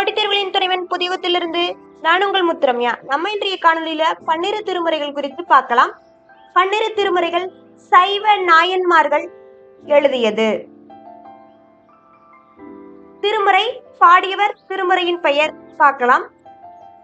போட்டித் தேர்வுகளின் துணைவன் புதியகத்திலிருந்து நான் உங்கள் முத்துரம்யா. நம்ம இன்றைய காணொலியில பன்னிரு திருமுறைகள் குறித்து பார்க்கலாம். பன்னிரு திருமுறைகள் சைவ நாயன்மார்கள் எழுதியது. திருமுறை பாடியவர் திருமுறையின் பெயர் பார்க்கலாம்.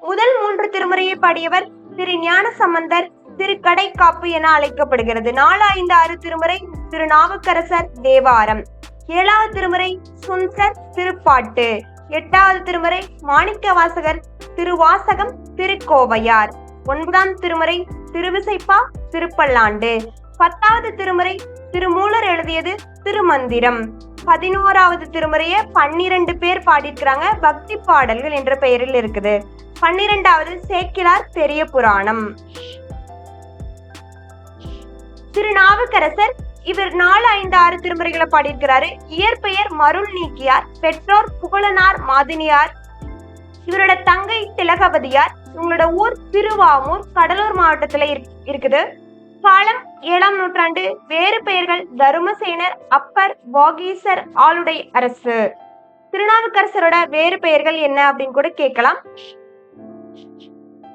முதல் மூன்று திருமுறையை பாடியவர் திரு ஞான சம்பந்தர் திரு கடைக்காப்பு என அழைக்கப்படுகிறது. நாலு ஐந்து ஆறு திருமுறை திரு நாவுக்கரசர் தேவாரம். ஏழாவது திருமுறை சுந்தர் திருப்பாட்டு. எட்டாவது திருமுறை மாணிக்க வாசகர் திருவாசகம் திருக்கோவையார். ஒன்பதாம் திருமுறை திருவிசைப்பா திருப்பல்லாண்டு. பத்தாவது திருமுறை திருமூலர் எழுதியது திருமந்திரம். பதினோராவது திருமுறைய பன்னிரண்டு பேர் பாடியிருக்கிறாங்க பக்தி பாடல்கள் என்ற பெயரில் இருக்குது. பன்னிரெண்டாவது சேக்கிலார் பெரிய புராணம். திருநாவுக்கரசர் இவர் நாலு ஐந்து ஆறு திருமுறைகளை பாடியிருக்கிறாரு. இயற்பெயர் மருள் நீக்கியார் பெற்றோர் புகழனார் மாதினியார் இவரோட தங்கை திலகவதியார் இவங்களோட ஊர் திருவாமூர் கடலூர் மாவட்டத்துல இருக்- இருக்குது. காலம் ஏழாம் நூற்றாண்டு வேறு பெயர்கள் தருமசேனர் அப்பர் வாகீசர் ஆளுடை அரசு. திருநாவுக்கரசரோட வேறு பெயர்கள் என்ன அப்படின்னு கூட கேட்கலாம்.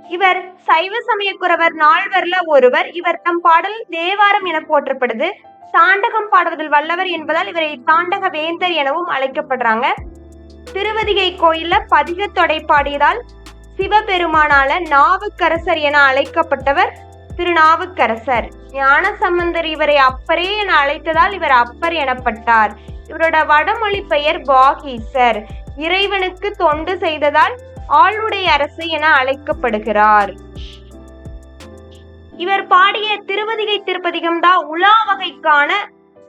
இவர் சைவ சமயக்குறவர் நால்வர்ல ஒருவர். இவர் தம் பாடல் தேவாரம் என போற்றப்படுது. தாண்டகம் பாடுவதில் வல்லவர் என்பதால் இவரை தாண்டக வேந்தர் எனவும் அழைக்கப்படுறாங்க. திருவதிகை கோயில்ல தொடை பாடியதால் சிவபெருமானால நாவுக்கரசர் என அழைக்கப்பட்டவர் திருநாவுக்கரசர். ஞான சம்பந்தர் இவரை அப்பரே என அழைத்ததால் இவர் அப்பர் எனப்பட்டார். இவரோட வடமொழி பெயர் பாகீசர். இறைவனுக்கு தொண்டு செய்ததால் ஆளுடைய அரசு என அழைக்கப்படுகிறார். இவர் பாடிய திருவதிகை திருப்பதிகம் தான் உலா வகைக்கான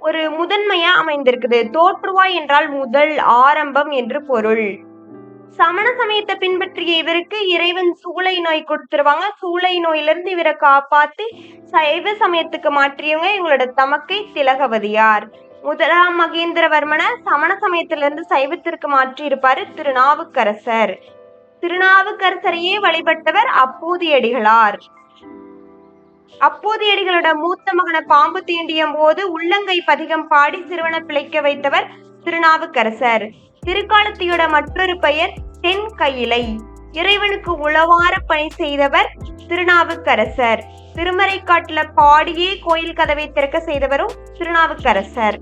ஒரு முதன்மையா அமைந்திருக்குது. தோற்றுவாய் என்றால் முதல் ஆரம்பம் என்று பொருள். சமண சமயத்தை பின்பற்றிய இவருக்கு இறைவன் சூளை நோய் கொடுத்துருவாங்க. சூளை நோயிலிருந்து இவரை காப்பாத்தி சைவ சமயத்துக்கு மாற்றியவங்க இவங்களோட தமக்கை திலகவதியார். முதலாம் மகேந்திரவர்மனை சமண சமயத்திலிருந்து சைவத்திற்கு மாற்றி இருப்பாரு திருநாவுக்கரசர். திருநாவுக்கரசரையே வழிபட்டவர் அப்பூதியடிகளார். அப்போதையடிகளோட மூத்த மகன பாம்பு தீண்டிய போது உள்ளங்கை பதிகம் பாடி சிறுவனை பிழைக்க வைத்தவர் திருநாவுக்கரசர். திருக்காலத்தியோட மற்றொரு பெயர் தென் கையிலை. இறைவனுக்கு உளவார பணி செய்தவர் திருநாவுக்கரசர். திருமறைக்காட்டுல பாடியே கோயில் கதவை திறக்க செய்தவரும் திருநாவுக்கரசர்.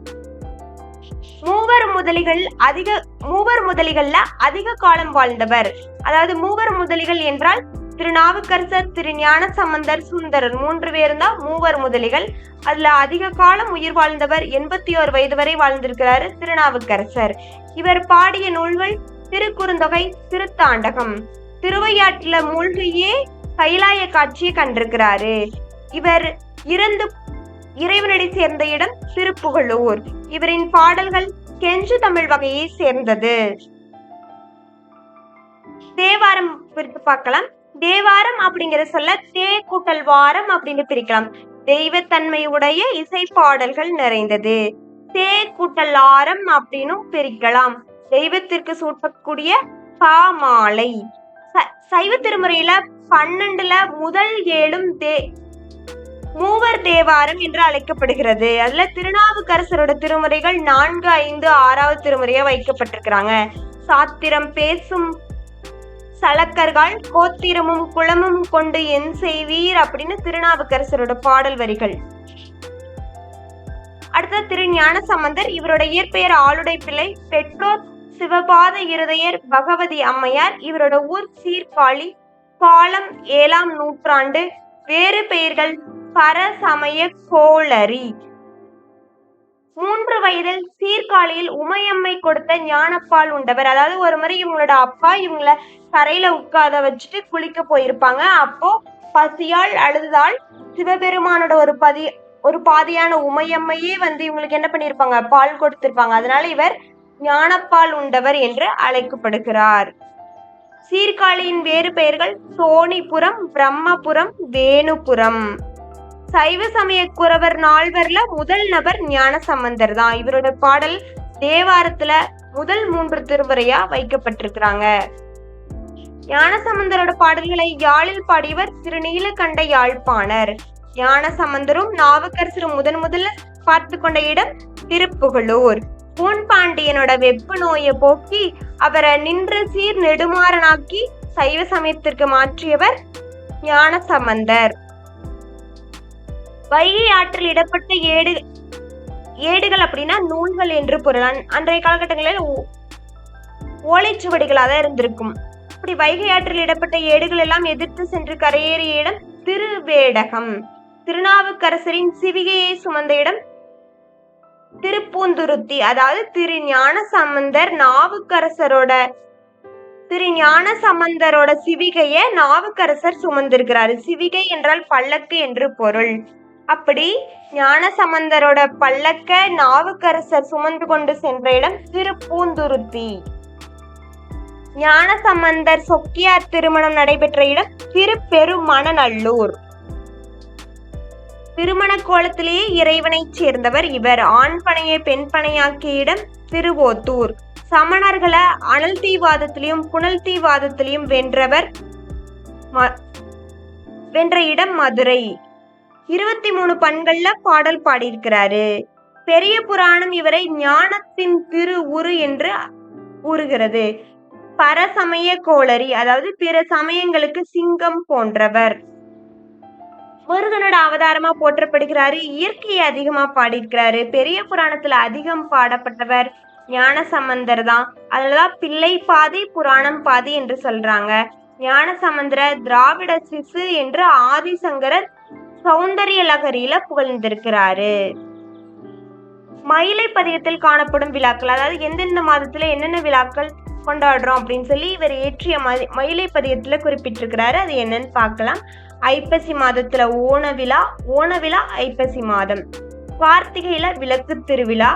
மூவர் முதலிகள் அதிக மூவர் முதலிகள்ல அதிக காலம் வாழ்ந்தவர். அதாவது மூவர் முதலிகள் என்றால் திருநாவுக்கரசர் திரு ஞான சம்பந்தர் சுந்தரர் மூன்று பேரும் தான் மூவர் முதலிகள். அதுல அதிக காலம் உயிர் வாழ்ந்தவர் எண்பத்தி ஓரு வயது வரை வாழ்ந்திருக்கிறாரு திருநாவுக்கரசர். இவர் பாடிய நூல்கள் திருக்குறுந்தொகை திருத்தாண்டகம். திருவையாற்றுல மூழ்கியே கைலாய காட்சியை கண்டிருக்கிறாரு. இவர் இறந்து இறைவனடி சேர்ந்த இடம் திருப்புகழூர். இவரின் பாடல்கள் கெஞ்சு தமிழ் வகையை சேர்ந்தது. தேவாரம் குறித்து பார்க்கலாம். தேவாரம் அப்படிங்கிற சொல்ல தே கூட்டல் வாரம் அப்படின்னு பிரிக்கலாம். தெய்வத்தன்மையுடைய இசை பாடல்கள் நிறைந்தது. தே கூட்டல் ஆரம் அப்படின்னும் பிரிக்கலாம். தெய்வத்திற்கு சூட்டக்கூடிய பாமாலை ச- சைவ திருமுறையில பன்னெண்டுல முதல் ஏழும் தே மூவர் தேவாரம் என்று அழைக்கப்படுகிறது. அதுல திருநாவுக்கரசரோட திருமுறைகள் நான்கு ஐந்து ஆறாவது திருமுறையா வைக்கப்பட்டிருக்கிறாங்க. சாத்திரம் பேசும் சலக்கர்கள் கோத்திரமும் குளமும் கொண்டு என் செய்வீர் அப்படின்னு திருநாவுக்கரசரோட பாடல் வரிகள். அடுத்த திரு ஞான சம்பந்தர் இவரோட இயற்பெயர் ஆளுடை பிள்ளை பெற்றோர் சிவபாத இருதயர் பகவதி அம்மையார் இவரோட ஊர் சீர்காழி காலம் ஏழாம் நூற்றாண்டு வேறு பெயர்கள் பரசமய கோளரி. மூன்று வயதில் சீர்காழியில் உமையம்மை கொடுத்த ஞானப்பால் உண்டவர். அதாவது ஒரு முறை இவங்களோட அப்பா இவங்கள கரையில உட்கார வச்சுட்டு குளிக்க போயிருப்பாங்க. அப்போ பசியால் அழுதால் சிவபெருமானோட ஒரு பதி ஒரு பாதியான உமையம்மையே வந்து இவங்களுக்கு என்ன பண்ணியிருப்பாங்க? பால் கொடுத்திருப்பாங்க. அதனால இவர் ஞானப்பால் உண்டவர் என்று அழைக்கப்படுகிறார். சீர்காழியின் வேறு பெயர்கள் சோனிபுரம் பிரம்மபுரம் வேணுபுரம். சைவ சமய குறவர் நால்வர்ல முதல் நபர் ஞான சம்பந்தர் தான். இவரோட பாடல் தேவாரத்துல முதல் மூன்று திருமுறையா வைக்கப்பட்டிருக்கிறாங்க. ஞானசம்பந்தரோட பாடல்களை யாழில் பாடியவர் திரு நீலகண்ட யாழ்ப்பாணர். ஞானசம்பந்தரும் நாவுக்கரசரும் முதன் முதல்ல பார்த்து கொண்ட இடம் திருப்புகழூர். பூன் பாண்டியனோட வெப்பு நோயை போக்கி அவரை நின்ற சீர் நெடுமாறனாக்கி சைவ சமயத்திற்கு மாற்றியவர் ஞானசம்பந்தர். வைகை ஆற்றில் இடப்பட்ட ஏடு ஏடுகள் அப்படின்னா நூல்கள் என்று பொருள் அன்றைய காலகட்டங்களில் ஓ- ஓலைச்சுவடிகளாக தான் இருந்திருக்கும். அப்படி வைகை ஆற்றில் இடப்பட்ட ஏடுகள் எல்லாம் எதிர்த்து சென்று கரையேறிய இடம் திருவேடகம். திருநாவுக்கரசரின் சிவிகையை சுமந்த இடம் திருப்பூந்துருத்தி அதாவது திரு ஞான சம்பந்தர் நாவுக்கரசரோட திரு ஞான சம்பந்தரோட சிவிகைய நாவுக்கரசர் சுமந்திருக்கிறாரு. சிவிகை என்றால் பல்லக்கு என்று பொருள். அப்படி ஞானசம்பந்தரோட பல்லக்க நாவுக்கரசர் சுமந்து கொண்டு சென்ற இடம் திருப்பூந்துருத்தி. ஞான சம்பந்தர் சொக்கியார் திருமணம் நடைபெற்ற இடம் திருப்பெருமணநல்லூர். திருமண கோலத்திலேயே இறைவனைச் சேர்ந்தவர் இவர். ஆண் பனையை பெண் பனையாக்கிய இடம் திருவோத்தூர். சமணர்களை அனல் தீவாதத்திலையும் புனல் தீவாதத்திலையும் வென்றவர் ம- வென்ற இடம் மதுரை. இருபத்தி மூணு பண்கள்ல பாடல் பாடியிருக்கிறாரு. பெரிய புராணம் இவரை ஞானத்தின் திரு உரு என்று கூறுகிறது பரசமய கோளரி அதாவது பிற சமயங்களுக்கு சிங்கம் போன்றவர். முருகனோட அவதாரமா போற்றப்படுகிறாரு. இயற்கையை அதிகமா பாடியிருக்கிறாரு. பெரிய புராணத்துல அதிகம் பாடப்பட்டவர் ஞான சம்பந்தர் தான். அதுலதான் பிள்ளை பாதி புராணம் பாதி என்று சொல்றாங்க. ஞான சம்பந்தர திராவிட சிசு என்று ஆதிசங்கரர் சௌந்தரிய லகரியில புகழ்ந்திருக்கிறாரு. மயிலை பதிகத்தில் காணப்படும் விழாக்கள் அதாவது எந்தெந்த மாதத்துல என்னென்ன விழாக்கள் கொண்டாடுறோம் அப்படின்னு சொல்லி இவர் இயற்றிய மயிலை பதிகத்துல குறிப்பிட்டிருக்கிறாரு. அது என்னன்னு பார்க்கலாம். ஐப்பசி மாதத்துல ஓண விழா ஓண விழா ஐப்பசி மாதம். கார்த்திகையில விளக்கு திருவிழா.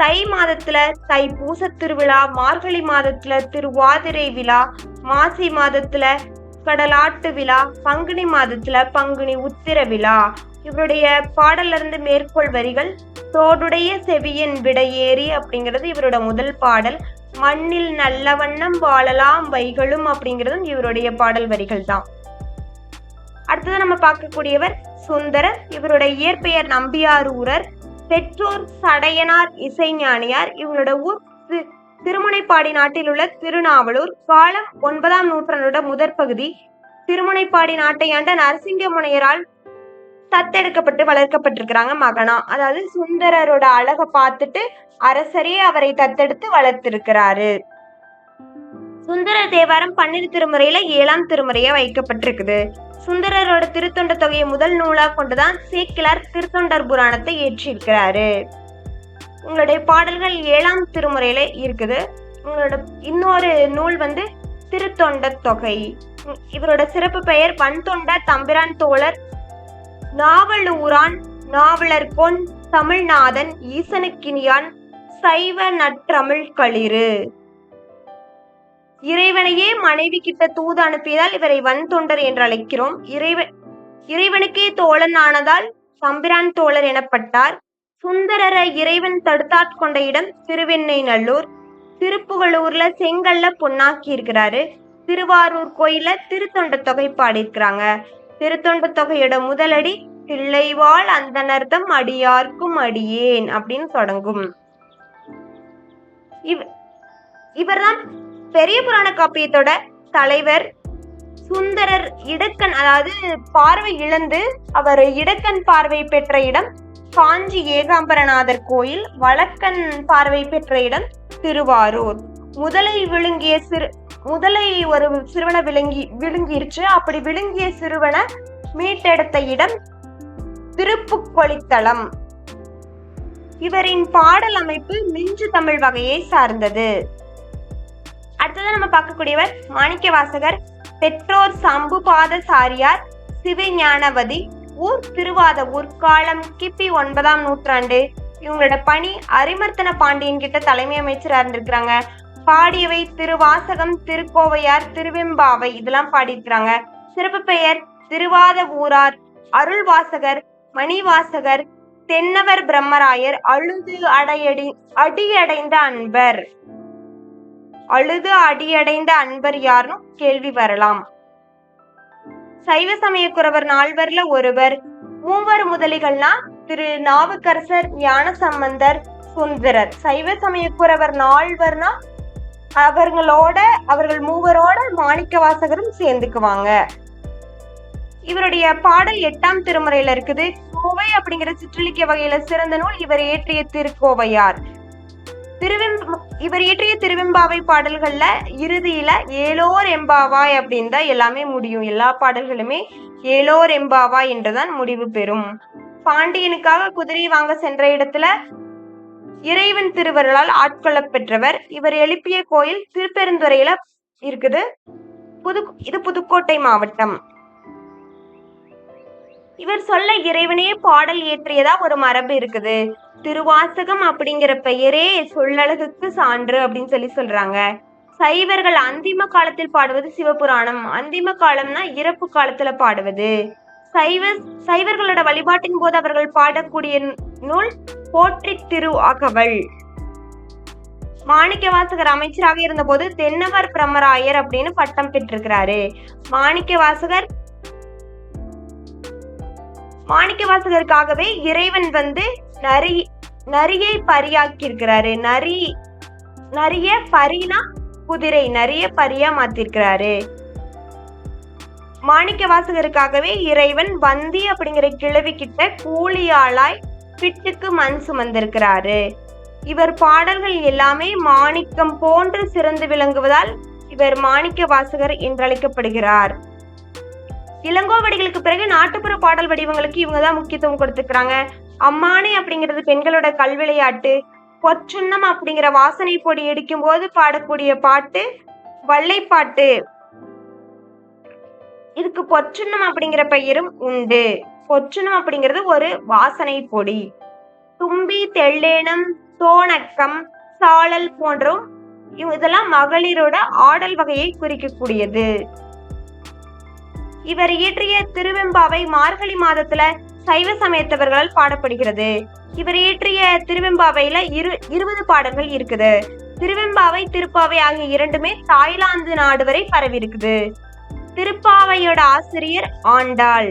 தை மாதத்துல தை பூச திருவிழா மார்கழி மாதத்துல திருவாதிரை விழா மாசி மாதத்துல கடலாட்டு விழா பங்குனி மாதத்துல பங்குனி உத்திர விழா. இவருடைய பாடலிருந்து மேற்கோள் வரிகள் தோடுடைய செவியின் விடையேறி அப்படிங்கிறது இவரோட முதல் பாடல். மண்ணில் நல்ல வண்ணம் வாழலாம் வைகளும் அப்படிங்கிறதும் இவருடைய பாடல் வரிகள் தான். அடுத்தது நம்ம பார்க்கக்கூடியவர் சுந்தரர். இவருடைய இயற்பெயர் நம்பியார் ஊரர் பெற்றோர் சடையனார் இசைஞானியார். இவரோட ஊர் திருமுனைப்பாடி நாட்டில் உள்ள திருநாவலூர் காலம் ஒன்பதாம் நூற்றாண்டோட முதற் பகுதி. திருமுனைப்பாடி நாட்டை ஆண்ட நரசிங்க முனையரால் தத்தெடுக்கப்பட்டு வளர்க்கப்பட்டிருக்கிறாங்க மகனா. அதாவது சுந்தரரோட அழகை பார்த்துட்டு அரசரே அவரை தத்தெடுத்து வளர்த்திருக்கிறாரு. சுந்தர தேவாரம் பன்னிரு திருமுறையில ஏழாம் திருமுறையா வைக்கப்பட்டிருக்குது. சுந்தரரோட திருத்தொண்ட தொகையை முதல் நூலா கொண்டுதான் சேக்கிலார் திருத்தொண்டர் புராணத்தை இயற்றியிருக்கிறாரு உங்களுடைய பாடல்கள் ஏழாம் திருமுறையில இருக்குது. உங்களோட இன்னொரு நூல் வந்து திருத்தொண்ட தொகை. இவரோட சிறப்பு பெயர் பன்தொண்ட தம்பிரான் தோழர் நாவலூரான் நாவலர் பொன் தமிழ்நாதன் ஈசனுக்கினியான் சைவ நற்றமிழ் களிறு. இறைவனையே மனைவி கிட்ட தூது அனுப்பியதால் இவரை வன் தொண்டர் என்று அழைக்கிறோம். இறைவன் இறைவனுக்கே தோழன் ஆனதால் தம்பிரான் தோழர் எனப்பட்டார். சுந்தரரை இறைவன் தடுத்தாட்கொண்ட இடம் திருவெண்ணை நல்லூர் திருப்புகலூர்ல செங்கல்ல பொன்னாக்கி இருக்கிறாரு திருவாரூர் கோயில திருத்தொண்ட தொகை பாடியிருக்கிறாங்க. திருத்தொண்ட தொகையோட முதலடி பிள்ளைவாள் அந்தனர்தம் அடியார்க்கும் அடியேன் அப்படின்னு தொடங்கும். இவ் இவர்தான் பெரிய புராண காப்பியத்தோட தலைவர். சுந்தரர் இடக்கன் அதாவது பார்வை இழந்து அவர் இடக்கன் பார்வை பெற்ற இடம் காஞ்சி ஏகாம்பரநாதர் கோயில் வழக்கன் பார்வை பெற்ற இடம் திருவாரூர். முதலை விழுங்கிய சிறு முதலை ஒரு சிறுவனை விழுங்கி விழுங்கிருச்சு. அப்படி விழுங்கிய சிறுவனை மீட்டெடுத்த இடம் திருப்புக்கொளித்தளம். இவரின் பாடல் அமைப்பு மிஞ்சு தமிழ் வகையை சார்ந்தது. அடுத்தது நம்ம பார்க்கக்கூடியவர் மாணிக்க வாசகர் பெற்றோர் சம்புபாத சாரியார் சிவஞானவதி ஊர் திருவாத ஊர் காலம் கிபி ஒன்பதாம் நூற்றாண்டு. இவங்களோட பணி அரிமர்த்தன பாண்டியன் கிட்ட தலைமை அமைச்சராக இருந்திருக்கிறாங்க. பாடியவை திருவாசகம் திருக்கோவையார் திருவெம்பாவை இதெல்லாம் பாடியிருக்கிறாங்க. சிறப்பு பெயர் திருவாத ஊரார் அருள்வாசகர் மணிவாசகர் தென்னவர் பிரம்மராயர் அழுது அடையடி அடியடைந்த அன்பர். அழுது அடியடைந்த அன்பர் யாருன்னு கேள்வி வரலாம். சைவ சமயக்குறவர் நால்வர்ல ஒருவர். மூவர் முதலிகள்னா திரு நாவுக்கரசர் ஞான சம்பந்தர் சுந்தரர். சைவ சமயக்குறவர் நால்வர்னா அவர்களோட அவர்கள் மூவரோட மாணிக்க வாசகரும் சேர்ந்துக்குவாங்க. இவருடைய பாடல் எட்டாம் திருமுறையில இருக்குது. கோவை அப்படிங்கிற சிற்றிலக்கிய வகையில சிறந்த நூல் இவர் இயற்றிய திருக்கோவையார். திருவெம்ப இவர் இயற்றிய திருவெம்பாவை பாடல்கள்ல இறுதியில ஏலோர் எம்பாவாய் அப்படின்னு தான் எல்லாமே முடியும். எல்லா பாடல்களுமே ஏலோர் எம்பாவாய் என்றுதான் முடிவு பெறும். பாண்டியனுக்காக குதிரை வாங்க சென்ற இடத்துல இறைவன் திருவருளால் ஆட்கொள்ளப் பெற்றவர். இவர் எழுப்பிய கோயில் திருப்பெருந்துறையில இருக்குது. புது இது புதுக்கோட்டை மாவட்டம். இவர் சொல்ல இறைவனே பாடல் இயற்றியதா ஒரு மரபு இருக்குது. திருவாசகம் அப்படிங்கிற பெயரே சொல்லழகுக்கு சான்று அப்படின்னு சொல்லி சொல்றாங்க. சைவர்கள் அந்திம காலத்தில் பாடுவது சிவபுராணம். அந்திம காலம்னா இறப்பு காலத்துல பாடுவது. சைவ சைவர்களோட வழிபாட்டின் போது அவர்கள் பாடக்கூடிய நூல் போற்றி திரு அகவல். மாணிக்க வாசகர் அமைச்சராக இருந்தபோது தென்னவர் பிரமராயர் அப்படின்னு பட்டம் பெற்றிருக்கிறாரு. மாணிக்க வாசகர் மாணிக்க வாசகருக்காகவே இறைவன் வந்து நரி நரியை பரியாக்கி இருக்கிறாரு நரி நிறைய பரினா குதிரை நிறைய பரியா மாத்திருக்கிறாரு. மாணிக்க வாசகருக்காகவே இறைவன் வந்தி அப்படிங்கிற கிழவி கிட்ட கூலியாளாய் பிட்டுக்கு மண் சுமந்திருக்கிறாரு. இவர் பாடல்கள் எல்லாமே மாணிக்கம் போன்று சிறந்து விளங்குவதால் இவர் மாணிக்க வாசகர் என்றழைக்கப்படுகிறார். இளங்கோவடிகளுக்கு பிறகு நாட்டுப்புற பாடல் வடிவங்களுக்கு இவங்க தான் முக்கியத்துவம் கொடுத்துக்கிறாங்க அம்மானை அப்படிங்கிறது பெண்களோட கல்விளையாட்டு. பொச்சுண்ணம் அப்படிங்கிற வாசனை பொடி இடிக்கும் போது பாடக்கூடிய பாட்டு வள்ளைப்பாட்டு இதுக்கு பொச்சுண்ணம் அப்படிங்கிற பெயரும் உண்டு. பொச்சுண்ணம் அப்படிங்கிறது ஒரு வாசனை பொடி. தும்பி தெள்ளேனம் தோணக்கம் சாளல் போன்றும். இதெல்லாம் மகளிரோட ஆடல் வகையை குறிக்கக்கூடியது. இவர் இயற்றிய திருவெம்பாவை மார்கழி மாதத்துல சைவ சமயத்தவர்களால் பாடப்படுகிறது. இவர் இயற்றிய திருவெம்பாவையில இரு இருபது பாடல்கள் இருக்குது. திருவெம்பாவை திருப்பாவை ஆகிய இரண்டுமே தாய்லாந்து நாடு வரை பரவி இருக்குது திருப்பாவையோட ஆசிரியர் ஆண்டாள்.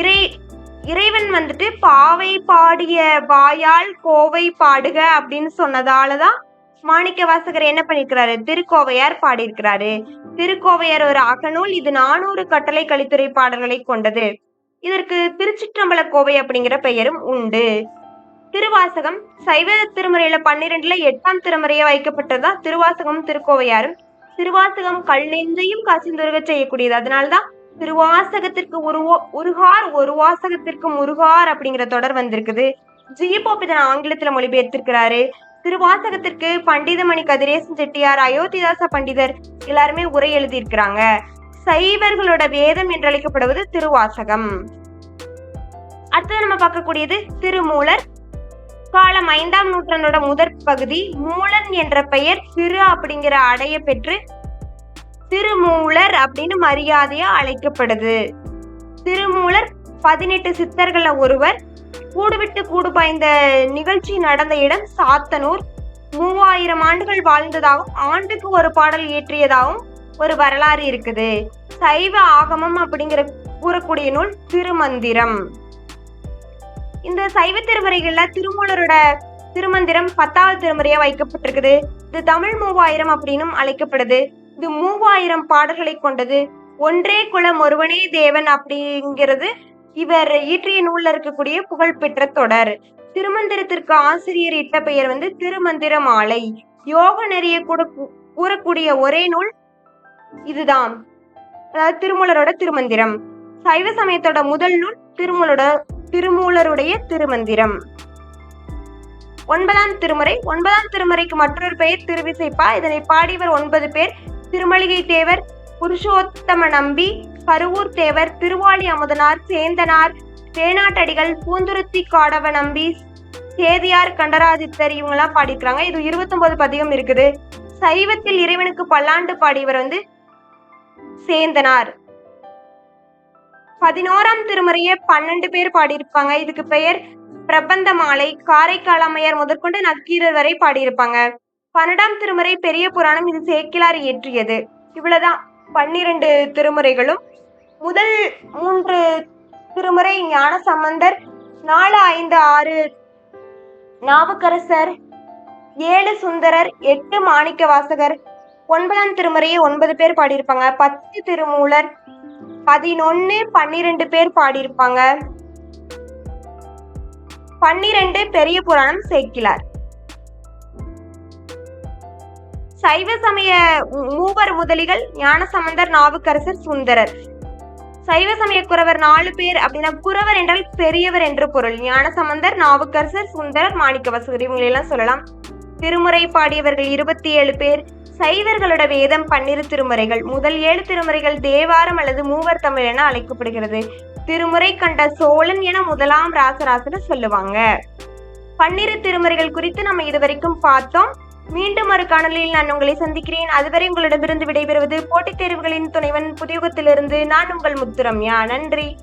இறை இறைவன் வந்துட்டு பாவை பாடிய வாயால் கோவை பாடுக அப்படின்னு சொன்னதாலதான் மாணிக்க வாசகர் என்ன பண்ணிருக்கிறாரு? திருக்கோவையார் பாடியிருக்கிறாரு. திருக்கோவையார் ஒரு அகநூல் இது நானூறு கட்டளை கலித்துறை பாடல்களை கொண்டது. இதற்கு திருச்சிற்றம்பல கோவை அப்படிங்கிற பெயரும் உண்டு. திருவாசகம் சைவ திருமுறையில பன்னிரெண்டுல எட்டாம் திருமுறையா வைக்கப்பட்டதா திருவாசகம் திருக்கோவையாரும். திருவாசகம் கல் நெஞ்சையும் காசிந்துருக செய்யக்கூடியது. அதனால்தான் திருவாசகத்திற்கு உருவோ உருகார் ஒரு வாசகத்திற்கு முருகார் அப்படிங்கிற தொடர் வந்திருக்குது. ஜிபோப் இதனை ஆங்கிலத்துல மொழிபெயர்த்திருக்கிறாரு. திருவாசகத்திற்கு பண்டிதமணி கதிரேசன் செட்டியார் அயோத்திதாச பண்டிதர் எல்லாருமே உரை எழுதியிருக்கிறாங்க. சைவர்களோட வேதம் என்று அழைக்கப்படுவது திருவாசகம். அடுத்தது நம்ம பார்க்கக்கூடியது திருமூலர். காலம் ஐந்தாம் நூற்றாண்டோட முதற் பகுதி மூலன் என்ற பெயர் திரு அப்படிங்கிற அடைய பெற்று திருமூலர் அப்படின்னு மரியாதையா அழைக்கப்படுது. திருமூலர் பதினெட்டு சித்தர்கள ஒருவர் கூடுவிட்டு கூடு பாய்ந்த நிகழ்ச்சி நடந்த இடம் சாத்தனூர். மூவாயிரம் ஆண்டுகள் வாழ்ந்ததாகவும் ஆண்டுக்கு ஒரு பாடல் இயற்றியதாகவும் ஒரு வரலாறு இருக்குது. சைவ ஆகமம் அப்படிங்கிற கூறக்கூடிய நூல் திருமந்திரம். இந்த சைவ திருமுறைகள்ல திருமூலரோட திருமந்திரம் பத்தாவது திருமுறையா வைக்கப்பட்டிருக்குது. இது தமிழ் மூவாயிரம் அப்படின்னும் அழைக்கப்படுது. இது மூவாயிரம் பாடல்களை கொண்டது. ஒன்றே குலம் ஒருவனே தேவன் அப்படிங்கிறது இவர் இயற்றிய நூல்ல இருக்கக்கூடிய புகழ்பெற்ற தொடர். திருமந்திரத்திற்கு ஆசிரியர் இட்ட பெயர் வந்து திருமந்திர மாலை யோக நெறிய கூட கூறக்கூடிய ஒரே நூல் இதுதான். அதாவது திருமூலரோட திருமந்திரம். சைவ சமயத்தோட முதல் நூல் திருமூலோட திருமூலருடைய திருமந்திரம். ஒன்பதாம் திருமுறை. ஒன்பதாம் திருமுறைக்கு மற்றொரு பெயர் திருவிசைப்பா. இதனை பாடியவர் ஒன்பது பேர். திருமளிகை தேவர் புருஷோத்தம நம்பி கருவூர் தேவர் திருவாளி அமுதனார் சேந்தனார் தேனாட்டடிகள் பூந்துருத்தி காடவ நம்பி சேதியார் கண்டராதித்தர் இவங்கெல்லாம் பாடியிருக்கிறாங்க. இது இருபத்தொன்பது பதிகம் இருக்குது. சைவத்தில் இறைவனுக்கு பல்லாண்டு பாடியவர் வந்து சேர்ந்தனார் பதினோராம் திருமுறையே பன்னெண்டு பேர் பாடியிருப்பாங்க. இதுக்கு பெயர் பிரபந்த மாலை காரைக்கால் அம்மையார் முதற்கொண்டு நக்கீரர் வரை பாடியிருப்பாங்க. பன்னெண்டாம் திருமுறை பெரிய புராணம் இது சேக்கிலார் இயற்றியது. இவ்வளவுதான். பன்னிரண்டு திருமுறைகளும். முதல் மூன்று திருமுறை ஞான சம்பந்தர் நாலு ஐந்து ஆறு நாவுக்கரசர் ஏழு சுந்தரர் எட்டு மாணிக்க வாசகர் ஒன்பதாம் திருமுறையை ஒன்பது பேர் பாடியிருப்பாங்க. பத்து திருமூலர் பதினொன்னு பன்னிரெண்டு பேர் பாடியிருப்பாங்க. பன்னிரெண்டு பெரிய புராணம் சேர்க்கிறார். சைவ சமய மூவர் முதலிகள் ஞானசம்பந்தர் நாவுக்கரசர் சுந்தரர். சைவ சமய குறவர் நாலு பேர் அப்படின்னா குறவர் என்றால் பெரியவர் என்று பொருள். ஞானசம்பந்தர் நாவுக்கரசர் சுந்தரர் மாணிக்க மாணிக்கவாசகர் இவங்களெல்லாம் சொல்லலாம். திருமுறை பாடியவர்கள் இருபத்தி ஏழு பேர். சைவர்களோட வேதம் பன்னிரு திருமுறைகள். முதல் ஏழு திருமுறைகள் தேவாரம் அல்லது மூவர் தமிழ் என அழைக்கப்படுகிறது. திருமுறை கண்ட சோழன் என முதலாம் ராசராசன சொல்லுவாங்க. பன்னிரு திருமுறைகள் குறித்து நம்ம இதுவரைக்கும் பார்த்தோம். மீண்டும் ஒரு காணொலியில் நான் உங்களை சந்திக்கிறேன். அதுவரை உங்களிடமிருந்து விடைபெறுவது போட்டித் தேர்வுகளின் துணைவன் புதியுகத்திலிருந்து நான் உங்கள் முத்துரம்யா. நன்றி.